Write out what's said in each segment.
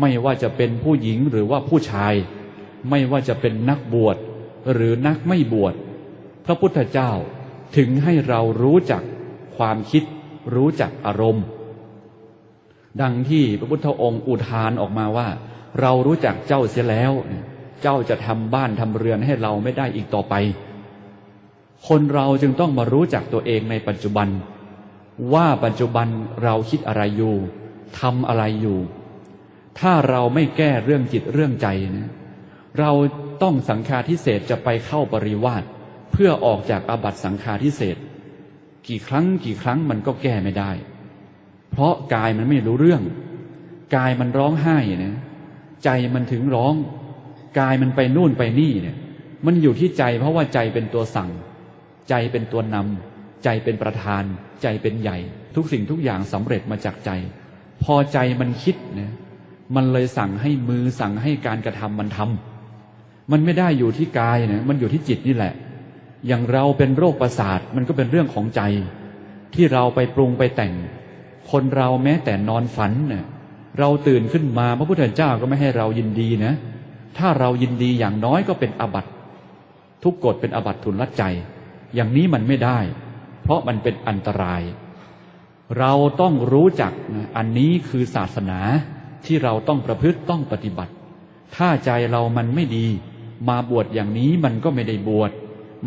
ไม่ว่าจะเป็นผู้หญิงหรือว่าผู้ชาย ไม่ว่าจะเป็นนักบวชหรือนักไม่บวช พระพุทธเจ้าถึงให้เรารู้จักความคิดรู้จักอารมณ์ ดังที่พระพุทธองค์อุทานออกมาว่า เรารู้จักเจ้าเสียแล้ว เจ้าจะทำบ้านทำเรือนให้เราไม่ได้อีกต่อไป คนเราจึงต้องมารู้จักตัวเองในปัจจุบัน ว่าปัจจุบันเราคิดอะไรอยู่ทำอะไรอยู่ ถ้าเราไม่แก้เรื่องจิตเรื่องใจนะ เราต้องสังฆาทิเศษจะไปเข้าปริวาสเพื่อออกจากอาบัตสังฆาทิเศษกี่ครั้งกี่ครั้งมันก็แก้ไม่ได้ เพราะกายมันไม่รู้เรื่อง กายมันร้องไห้นะใจมันถึงร้อง กายมันไปนู่นไปนี่เนี่ย มันอยู่ที่ใจเพราะว่าใจเป็นตัวสั่ง ใจเป็นตัวนำใจเป็นประธาน ใจเป็นใหญ่ ทุกสิ่งทุกอย่างสำเร็จมาจากใจ พอใจมันคิดเนี่ย มันเลยสั่งให้มือสั่งให้การกระทำมันทำมันไม่ได้อยู่ที่กายนะมันอยู่ที่จิตนี่แหละ อย่างเราเป็นโรคประสาทมันก็เป็นเรื่องของใจ ที่เราไปปรุงไปแต่ง คนเราแม้แต่นอนฝันเน่ยเราตื่นขึ้นมาพระพุทธเจ้าก็ไม่ให้เรายินดีนะ ถ้าเรายินดีอย่างน้อยก็เป็นอบัตทุกกฎเป็นอบัตทุนละใจ อย่างนี้มันไม่ได้ เพราะมันเป็นอันตราย เราต้องรู้จักนะอันนี้คือศาสนา ที่เราต้องประพฤติต้องปฏิบัติ ถ้าใจเรามันไม่ดี มาบวชอย่างนี้มันก็ไม่ได้บวช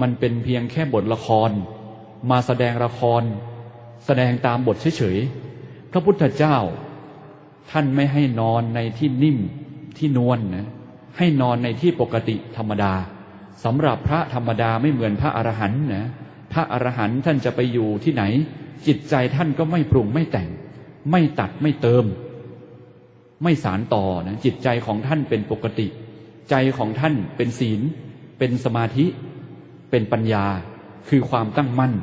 มันเป็นเพียงแค่บทละคร มาแสดงละคร แสดงตามบทเฉยๆพระพุทธเจ้า ท่านไม่ให้นอนในที่นิ่มที่นวลนะให้นอนในที่ปกติธรรมดาสำหรับพระธรรมดาไม่เหมือนพระอรหันต์นะพระอรหันต์ท่านจะไปอยู่ที่ไหน จิตใจท่านก็ไม่ปรุงไม่แต่ง ไม่ตัดไม่เติม ไม่สารต่อนะจิตใจของท่านเป็นปกติ ใจของท่านเป็นศีล เป็นสมาธิ เป็นปัญญา คือความตั้งมั่น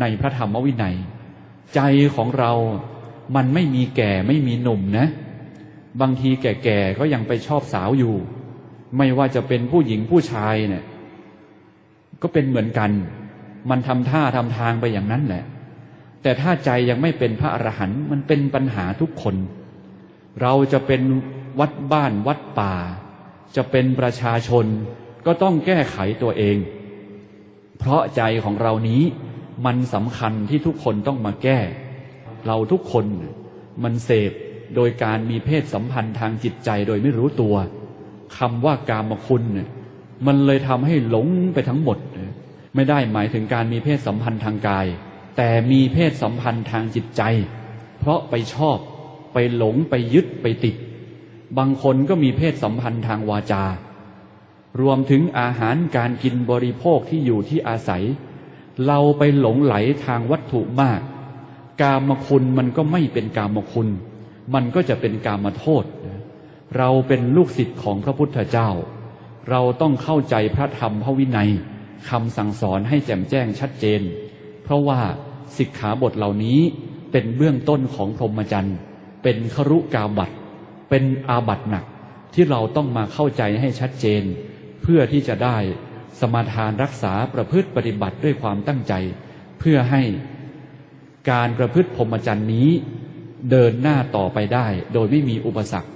ในพระธรรมวินัย ใจของเรามันไม่มีแก่ไม่มีหนุ่มนะ บางทีแก่ๆก็ยังไปชอบสาวอยู่ ไม่ว่าจะเป็นผู้หญิงผู้ชายเนี่ยก็เป็นเหมือนกัน มันทำท่าทำทางไปอย่างนั้นแหละ แต่ถ้าใจยังไม่เป็นพระอรหันต์มันเป็นปัญหาทุกคน เราจะเป็นวัดบ้านวัดป่า จะเป็นประชาชน ก็ต้องแก้ไขตัวเอง เพราะใจของเรานี้มันสำคัญที่ทุกคนต้องมาแก้ เราทุกคนมันเสพโดยการมีเพศสัมพันธ์ทางจิตใจโดยไม่รู้ตัวคำว่ากามคุณมันเลยทำให้หลงไปทั้งหมด ไม่ได้หมายถึงการมีเพศสัมพันธ์ทางกาย แต่มีเพศสัมพันธ์ทางจิตใจ เพราะไปชอบ ไปหลงไปยึดไปติด บางคนก็มีเพศสัมพันธ์ทางวาจา รวมถึงอาหารการกินบริโภคที่อยู่ที่อาศัย เราไปหลงไหลทางวัตถุมาก กามคุณมันก็ไม่เป็นกามคุณ มันก็จะเป็นกามโทษ เราเป็นลูกศิษย์ของพระพุทธเจ้า เราต้องเข้าใจพระธรรมพระวินัยคำสั่งสอนให้แจ่มแจ้งชัดเจน เพราะว่าสิกขาบทเหล่านี้เป็นเบื้องต้นของพรหมจรรย์ เป็นครุกาบัตเป็นอาบัตหนักที่เราต้องมาเข้าใจให้ชัดเจน เพื่อที่จะได้สมาทานรักษาประพฤติปฏิบัติด้วยความตั้งใจ เพื่อให้การประพฤติพรหมจรรย์นี้ เดินหน้าต่อไปได้ โดยไม่มีอุปสรรค